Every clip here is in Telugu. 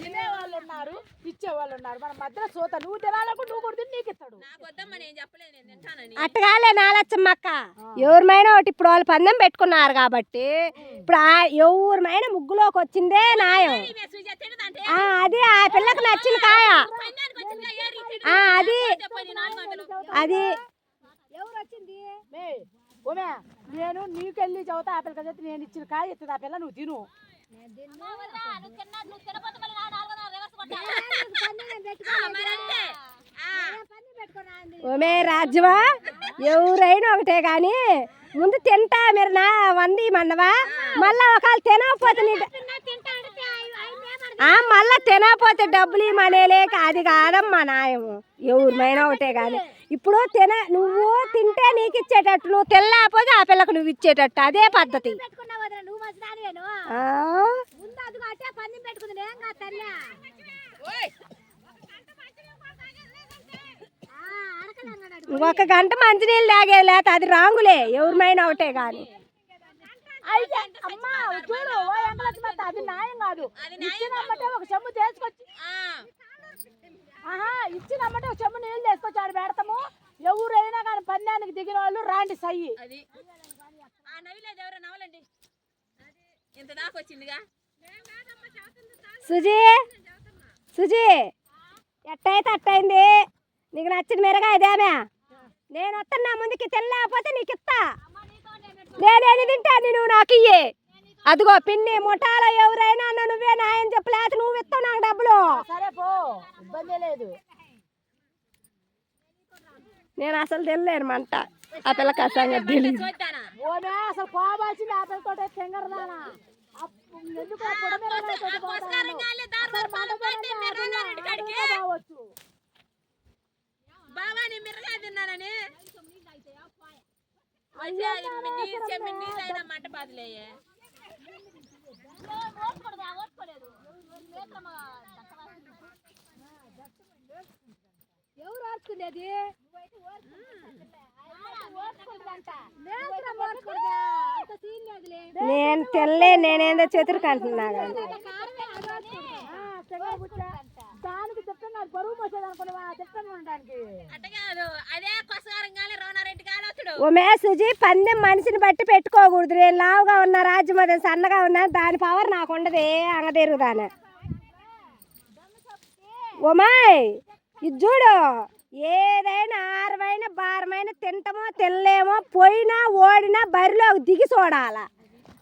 తినే వాళ్ళు ఉన్నారు ఇచ్చే వాళ్ళు ఉన్నారు మన మధ్యలో సోత నువ్వు తినాలకు నువ్వు కూడా నీకు ఇస్తాడు. అట్టగాలే నాలచ్చమ్మక్క. ఎవరిమైనా ఒకటి ఇప్పుడు వాళ్ళు పందెం పెట్టుకున్నారు కాబట్టి ఇప్పుడు ఎవరిమైనా ముగ్గులోకి వచ్చిందే ఆ, అది ఆ పిల్లకి నచ్చిన కాయ. అది. అది. ఓమే నేను నీకెళ్ళి చదువుతా ఆ పిల్లకి చెప్తే నేను ఇచ్చిన కాయ ఇస్తుంది ఆ పిల్ల నువ్వు తిను. ఓమే రాజ్యమా ఎవరైనా ఒకటే కానీ ముందు తింటా మీరు నా వంది మన్నవా? మళ్ళా ఒకవేళ తినకపోతే మళ్ళా తినకపోతే డబ్బులు ఇవ్వలేక అది కాదమ్మా నాయము ఎవరిమైనా ఒకటే కానీ. ఇప్పుడు తిన నువ్వు తింటే నీకు ఇచ్చేటట్టు నువ్వు తినలేకపోతే ఆ పిల్లకు నువ్వు ఇచ్చేటట్టు. అదే పద్ధతి. ఒక గంట మంచినీళ్ళు తాగే లేకపోతే అది రాంగులే ఎవరిమైనా ఒకటే కానీ. అయితే అమ్మా చూడు ఓ అది న్యాయం కాదు. ఇచ్చినమ్మటే ఒక చెమ్ము తీసుకొచ్చి. ఆహా ఇచ్చినమ్మటే ఒక చెమ్ము నీళ్ళు తీసుకొచ్చి ఆడ పెడతాము ఎవరైనా కానీ పందానికి దిగిన వాళ్ళు రాండి సయ్యి. సుజీ సుజీ ఎట్టయితే అట్టయింది. నీకు నచ్చిన మిరగా ఇదేమే నేను వస్తున్నా ముందుకి తినలేకపోతే నీకు ఇస్తా. నేనేది తింటా నువ్వు నాకు ఇయ్యి అదిగో పిన్ని ముఠాలో ఎవరైనా అన్న నువ్వే నాయన చెప్పలేక నువ్వు ఇస్తావు నాకు డబ్బులు సరే పో ఇబ్బంది లేదు నేను అసలు తెలియలేను మంట ఆ అసంగా తెలియదు అసలు ఎందుకు ఆ. బావా నేను మిరగా తిన్నానని అయ్యా నీళ్ళు చెమ్మి నీళ్ళు అయినా మంట బాధలేయే ఎవరు నేను తినలే నేనేందో చెతురు కంటున్నా. దానికి చెప్తున్నా బరువు పోసేది అనుకున్నా చెప్తాను ఉండడానికి అదే కొసగారం కానీ రవణారెడ్డి కాదు అతడు ఓ సుజీ పందెం మనిషిని బట్టి పెట్టుకోకూడదు. నేను లావుగా ఉన్న రాజ్యం అదే సన్నగా ఉన్నా దాని పవర్ నాకు ఉండదు అంగ ఓమాయ్ ఇది చూడు. ఏదైనా ఆరమైన భారమైన తింటమో తినలేమో పోయినా ఓడినా బరిలో దిగి చూడాల.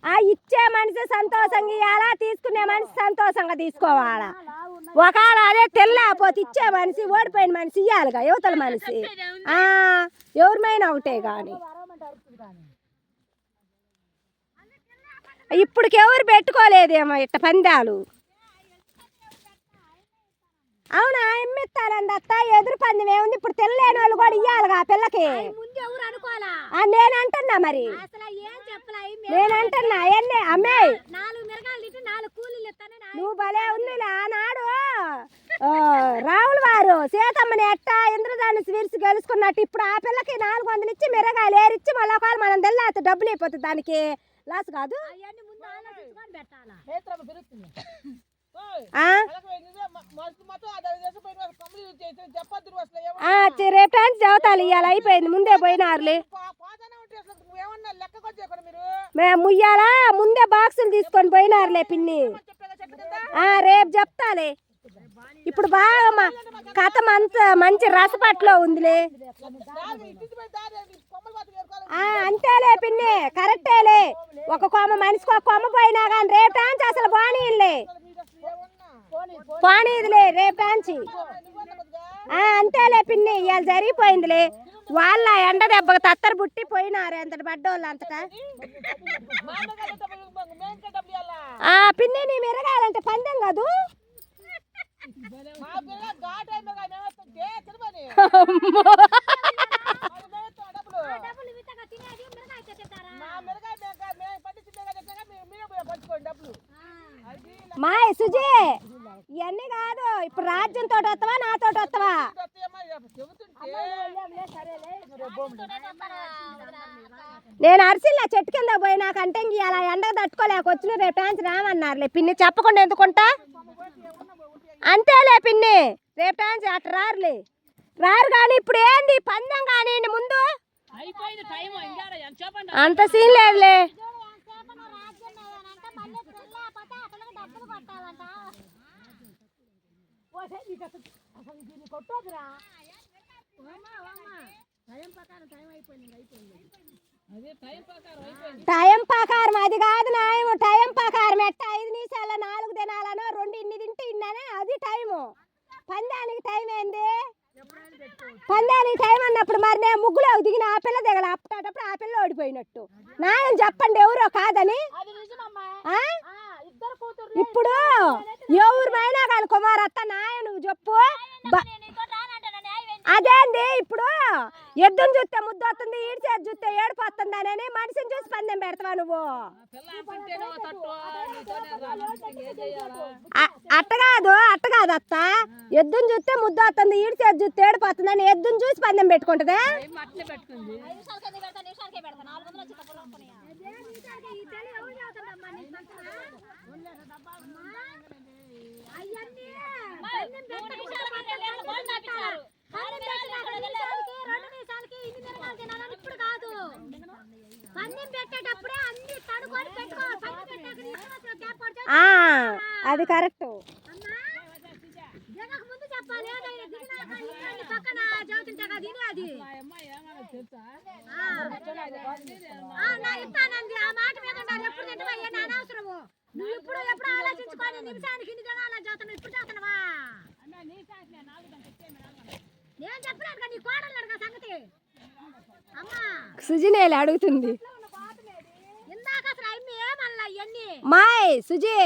ఆ ఇచ్చే మనిషి సంతోషంగా ఇవ్వాలా తీసుకునే మనిషి సంతోషంగా తీసుకోవాలా. ఒకవేళ అదే తెల్లేకపోతే ఇచ్చే మనిషి ఓడిపోయిన మనిషి ఇవ్వాలిగా యువతల మనిషి. ఎవరిమైనా ఒకటే కానీ ఇప్పటికి ఎవరు పెట్టుకోలేదేమో ఇట్ట పందాలు. అవునా ఎమ్మెత్తాలండి అత్త? ఎదురు పందెం ఏముంది? ఇప్పుడు తెల్లేని వాళ్ళు కూడా ఇవ్వాలిగా ఆ పిల్లకి. నేను అంటున్నా మరి. నేను అంటున్నా ఎన్నే అమ్మే. నాలుగు మిరగాలు ఇటు నాలుగు కూలీలు ఇస్తానని ఆయన నువ్వు భలే ఉంది ఆనాడు రావుల వారు సీతమ్మని ఎట్ట ఇంద్రధనుసు విరిసి గెలుచుకున్నట్టు ఇప్పుడు ఆ పిల్లకి నాలుగు వందలు ఇచ్చి మిరగాయలు ఏరిచ్చి మళ్ళీ ఒకవేళ మనం తెల్లాత డబ్బులు అయిపోతుంది దానికి. లాస్ కాదు. రేపు చదువుతాను ఇవాళ అయిపోయింది ముందే పోయినారులే. మేము ముయ్యాలా? ముందే బాక్సులు తీసుకొని పోయినారులే పిన్ని. రేపు చెప్తాలే. ఇప్పుడు బాగా మా కథ మంత మంచి రసపట్లో ఉందిలే. అంతేలే పిన్ని కరెక్టేలే. ఒక కొమ్మ మనిషికి ఒక కొమ్మ పోయినా కానీ రేపు టాంచి అసలు పోనీలే పోనీదిలే రేపు టాంచి నువ్వన్నా కొద్దిగా ఆ అంతేలే పిన్ని ఇవాళ జరిగిపోయిందిలే. వాళ్ళ ఎండ దెబ్బకి తత్తర పుట్టి పోయినారు ఎంతటి పడ్డోళ్ళు అంతటా. పిన్ని నీ మిరగాలంటే పందెం కాదు? మా సుజీ. ఇవన్నీ కాదు ఇప్పుడు రాజ్యంతో వస్తావా నాతో వస్తావా. నేను అరిసిల్లా చెట్టు కింద పోయి నాకు అంటే ఇంక అలా ఎండకు తట్టుకోలేక వచ్చిన రేపు రామన్నారులే. పిన్ని చెప్పకుండా ఎందుకుంటా? అంతేలే పిన్ని. రేపు టాన్స్ అట్ట రారులే. రారు కానీ ఇప్పుడు ఏంది? పందెం కానీ ముందు. అయిపోయింది టైం అంత సీన్ లేదులే. కొట్టొద్దురా అదే టైం ప్రకారం అయిపోయింది. టైం ప్రకారం అది కాదు నాయము టైం ప్రకారం ఎట్ట ఐదు నిమిషాల నాలుగు దినాలనో రెండు ఇన్ని తింటే ఇన్ననే అది టైము. పందానికి టైం ఏంది? పందానికి టైం అన్నప్పుడు మరి నేను ముగ్గులో దిగిన ఆ పిల్ల దిగల అప్పటప్పుడు ఆ పిల్ల ఓడిపోయినట్టు. నాయన చెప్పండి ఎవరో కాదని? అది నిజమమ్మా. ఆ? ఆ, ఇద్దరు కూతురు ఇప్పుడు ఎవరిమైనా కానీ కుమారత్త నాయ నువ్వు చెప్పు. అదేంది ఇప్పుడు ఎద్దును చూస్తే ముద్దు వస్తుంది ఈడు చేతి చూస్తే ఏడుపు వస్తుంది అని మనిషిని చూసి పందెం పెడతావా నువ్వు? అట్ట కాదు అట్ట కాదు అత్త. ఎద్దును చూస్తే ముద్దు వస్తుంది ఈడు చేతి చూస్తే ఏడుపు వస్తుంది అని ఎద్దును చూసి పందెం పెట్టుకుంటుందా? టైం ఇప్పుడు కాదు. పందెం పెట్టేటప్పుడే అన్ని తడుకొని పెట్టుకోవాలి. పందెం పెట్టాక అది కరెక్ట్. దిగక ముందు చెప్పాలి. దిగినాక పక్కన చదువుతుంటే కదా ఇది అది. ఆ. నా మాట మీద ఉండాలి. ఎప్పుడు తింటావా అనవసరము నువ్వు ఇప్పుడు ఎప్పుడు ఆలోచించుకొని నిమిషానికి ఇన్ని జనాలు చదువుతున్నావు ఇప్పుడు చదువుతున్నావా నేను చెప్పలేదు కదా నీ కోడలు అడగా సంగతి అమ్మా సుజినేలు అడుగుతుంది. మాయ్ సుజి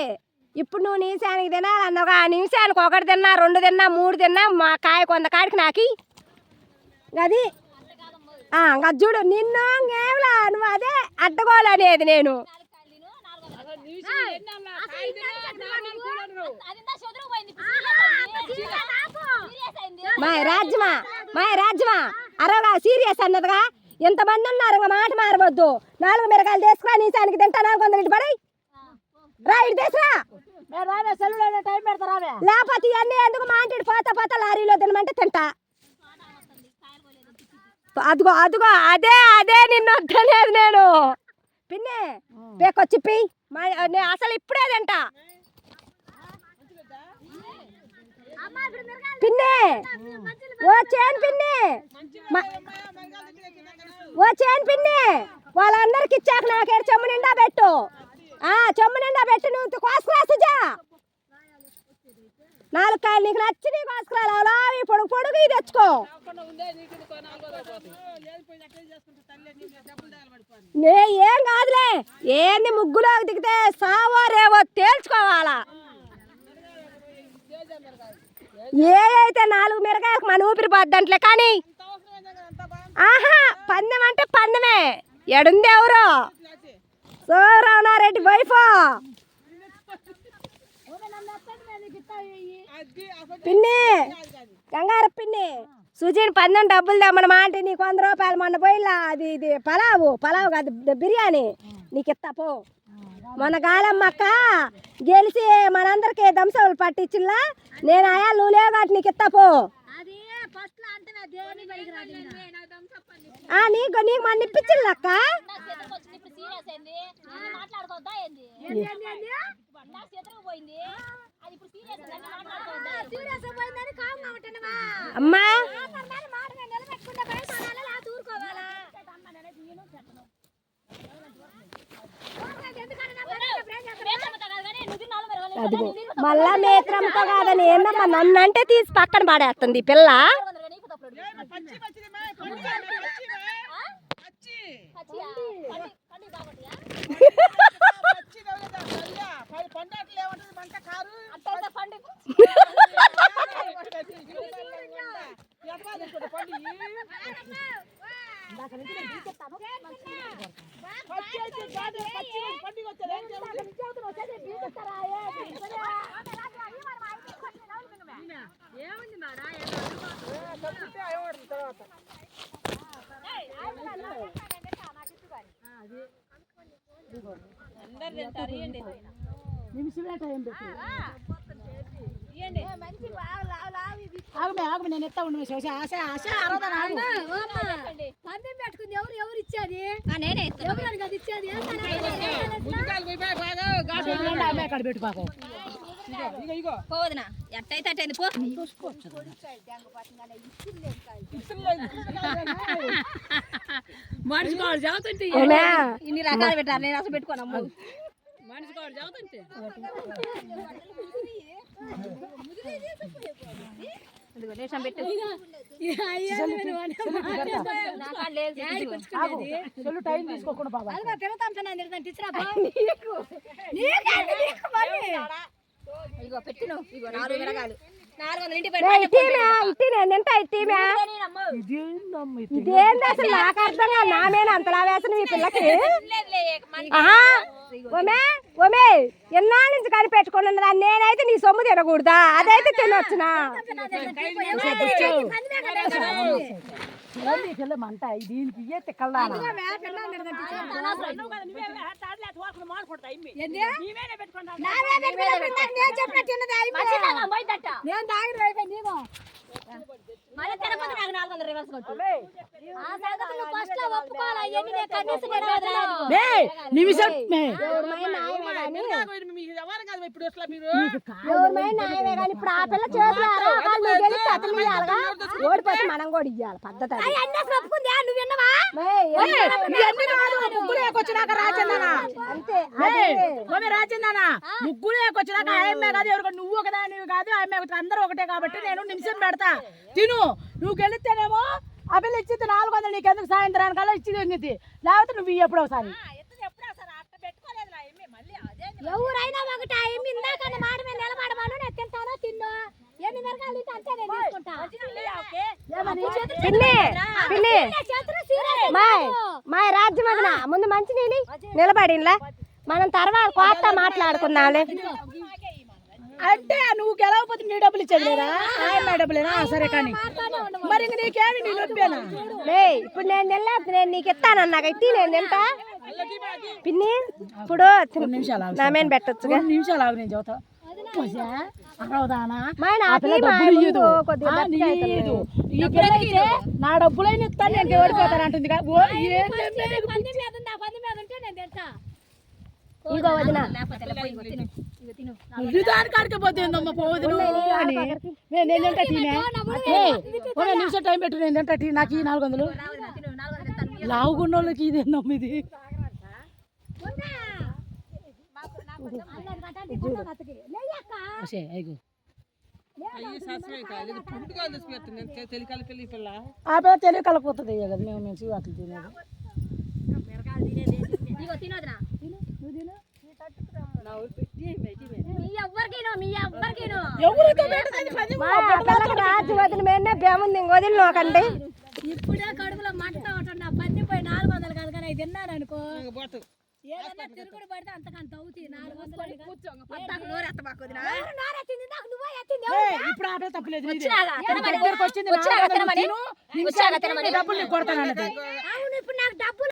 ఇప్పుడు నువ్వు నిమిషానికి తినాలన్నావు ఆ నిమిషానికి ఒకటి తిన్నా రెండు తిన్నా మూడు తిన్నా మా కాయ కొంత కాడికి నాకి. అది చూడు నిన్ను ఇంకేంలా నువ్వు అదే అడ్డగోలు అనేది నేను అసలు నిమిషం ఎన్ని అన్నా కాయ తినా, నాన్న కూడరు. అది ఇందా చదురు పోయింది, ఇప్పుడు serious అయింది. మాయ్ రాజ్యమా మాయ్ రాజ్యమా అరవగా సీరియస్ అన్నదిగా? ఎంతమంది ఉన్నారు ఇంకా మాట మారవద్దు. నాలుగు మిరకాయలు తీసుకురా నీసానికి తింటా నాలుగు వందలు ఇటు పడై రా ఇటు తీసురా లేకపోతే ఇవన్నీ ఎందుకు మా ఇంటి పోతా పోతా లారీలో తినమంటే తింటా? అదిగో అదిగో అదే అదే నిన్ను వద్దనేది నేను. పిన్ని పేకొచ్చి పి. మా అసలు ఇప్పుడే తింటా అమ్మా ఇప్పుడు మిరగాయలు పిన్ని! ఓ చేను పిన్ని! ఓ చేను పిన్ని! వాళ్ళందరికి ఇచ్చాక నాకేడు చెమ్ము నిండా పెట్టు. ఆ చెమ్ము నిండా పెట్టి నువ్వు కోసుకురా సుజా నాలుగు కాయలు నీకు నచ్చి నీ కోసుకురా పొడుగు పొడుగు ఇది తెచ్చుకో. నే ఏం కాదులే. ఏంది ముగ్గులోకి దిగితే సావో రేవో తేల్చుకోవాలా? ఏ అయితే నాలుగు మిరగాయలకు మన ఊపిరి పద్దంట్లే కానీ ఆహా పందెం అంటే పందెమే. ఎడుంది ఎవరు? సోరావునారెడ్డి వైఫ్. పిన్ని కంగారు పిన్ని. సుజీని పందెం డబ్బులు తెమ్మనమా అంటే నీకు వంద రూపాయలు మొన్న పోయిలా అది ఇది పలావు పలావు కాదు బిర్యానీ. నీకు ఇస్తా పో. మన గాలమ్మక్క గెలిచి మనందరికి దంసవులు పట్టించిల్లా. నేను ఆయా నువ్వు లేవు కాబట్టి నీకు ఇస్తా పో అది ఫస్ట్లో అంటే దేని బడికి రాదు ఇంకా. ఆ, నీకు నీకు మన ఇప్పించిల్లక్క నా చేతులకు వచ్చింది, ఇప్పుడు serious అయింది. అన్ని మాట్లాడుకోవద్దా ఏంది? నా చేతులకు పోయింది అది ఇప్పుడు serious అయింది, అన్ని మాట్లాడుకోవద్దా ఏంది? సీరియస్ పోయిందని కామ్గా ఉంటున్నావా అమ్మా మాట్లాడాలి, మాట మీద నిలబెట్టుకుంటే భయపడాలా లేకపోతే ఊరుకోవాలా ఊరుకోవద్దు, ఎందుకంటే నా పని నా బ్రెయిన్ చేస్తా. వేసమ్మతో కాదు కానీ నువ్వు నాలుగు మెరగాలు ఇవ్వదా? అదిగో నేను నీకు మళ్ళా నేత్రంతో కాదని ఏందమ్మా? నన్ను అంటే తీసి పక్కన పడేస్తుంది పిల్ల. నిమిషమే టైం ఆగమే పెట్టుకుంది ఎవరు ఎవరు ఇచ్చేది నేనే పోవదునా? ఎట్టయితే అట్టయింది పో. మనిషి కాడు చదువుతుంటే ఇన్ని రకాలు పెట్టారు నేను అసలు పెట్టుకోను అమ్మ. మనిషి కాడు చదువుతుంటే టైం తీసుకోకుండా బాబా. తిరుగుతాం సార్, ఇదిగో పెట్టిను ఇదిగో నాలుగు మిరగాలు నాలుగు వందల ఇటీ ఇదేంది అసలు నాకు అర్థం కాదు అంతలా వేసిన పిల్లకి ఆహా ఓమే ఓమే ఎన్నాళ్ళ నుంచి కనిపెట్టుకుని ఉన్నదా నేనైతే నీ సొమ్ము తినకూడదా అదైతే తినొచ్చునా చెల్లు మంట దీనికి ఇయ్యే నావే ఇందాక నేను తాగిన అయిపోయింది, నీకు. మళ్ళీ తినకపోతే నాకు నాలుగు వందల రివర్స్ కొట్టు. ఆ సంగతి నువ్వు first లో ఒప్పుకోవాలి, అవన్నీ నేను కనీసం నిమిషం న్యాయమే కానీ ఇప్పుడు ఇప్పుడు ఆ పిల్ల చేతులు అతను ఇయ్యాలిగా ఓడిపోతే మనం కూడా ఇయ్యాలి పద్ధతి అది. అన్నీ అసలు ఒప్పుకుందా? నువ్వు విన్నవా? మేయ్, ఇవన్నీ కాదు ముగ్గురు ఏకొచ్చినాక రాజన్నానా అంతే అదే ఓమే రాజన్నానా ముగ్గురు ఏకొచ్చినాక ఆయమ్మే కాదు ఎవరు నువ్వు ఒకదానివి కాదు ఆయమ్మే అందరూ ఒకటే కాబట్టి నేను నిమిషం పెడతా తిను నువ్వు గెలిస్తేనేమో పిల్ల ఇచ్చింది నాలుగు వందలు నీకెందుకు సాయంత్రానికల్లా ఇచ్చింది ఉంది లేకపోతే నువ్వు ఇయ్యి ఎప్పుడో ఒకసారి ఎవరైనా ఒకటి అయింది ఇందాక అన్న మాట మీద నిలబడమను నేను తింటానో తిన్నో ఎన్ని మిరకాయలు తింటే అంతే నేను చేతిలో serious మాయ్ మాయ్ రాజ్యం ముందు మంచి నీళ్ళు నిలబడిలా మనం తర్వాత కొత్త మాట్లాడుకుందాంలే. అంటే నువ్వు గెలవకపోతే నీ డబ్బులు ఇచ్చేది లేదా? ఆయమ్మ డబ్బులేనా? సరే కానీ. మరి. ఇంక నీకేమి? నీ నొప్పేనా లే ఇప్పుడు నేను నిల్ల నేను నీకు ఇస్తానన్నా ఇట్టి నేను తింటా. పిన్ని ఇప్పుడు నిమిషాలు. నా మీద రెండు నిమిషాలు ఆగు నేను చదువుతా. నా డబ్బులైన ఇస్తాను నేను ఓడిపోతాను అంటుంది ఇగో వదిన. నిమిషం టైం పెట్టు నేను తింటా టీ. నాకు ఈ నాలుగు వందలు. లావుగున్న వాళ్ళకి ఇది ఏందమ్మ ఇది? ఆ పిల్ల తెలివి కలపోతుంది కదా మేము తినేది ఇదిగో తినోదినా మీ ఎవ్వరికీనో మీ ఎవ్వరికీనో ఎవరితో పెడుతుంది పది మా పిల్లకి రాజు వదిన మీదనే బేముంది ఇంక వదిలినోకండి ఇప్పుడే కడుపులో మంట ఉంటుంది నా పోయి నాలుగు వందలు కాదు కానీ అవి తిన్నాను అనుకో ఏదన్నా తిరుగుడు పడితే అంతకంత అవుతాయి నాలుగు వందలు పద్దాకు నోరెత్త మాకు వదినా. ఎవరు నారెత్తింది నాకు నువ్వే ఎత్తింది ఇప్పుడు ఆ పిల్ల తప్పలేదు వచ్చింది తినమని డబ్బులు కొడతాను అవును ఇప్పుడు నాకు డబ్బులు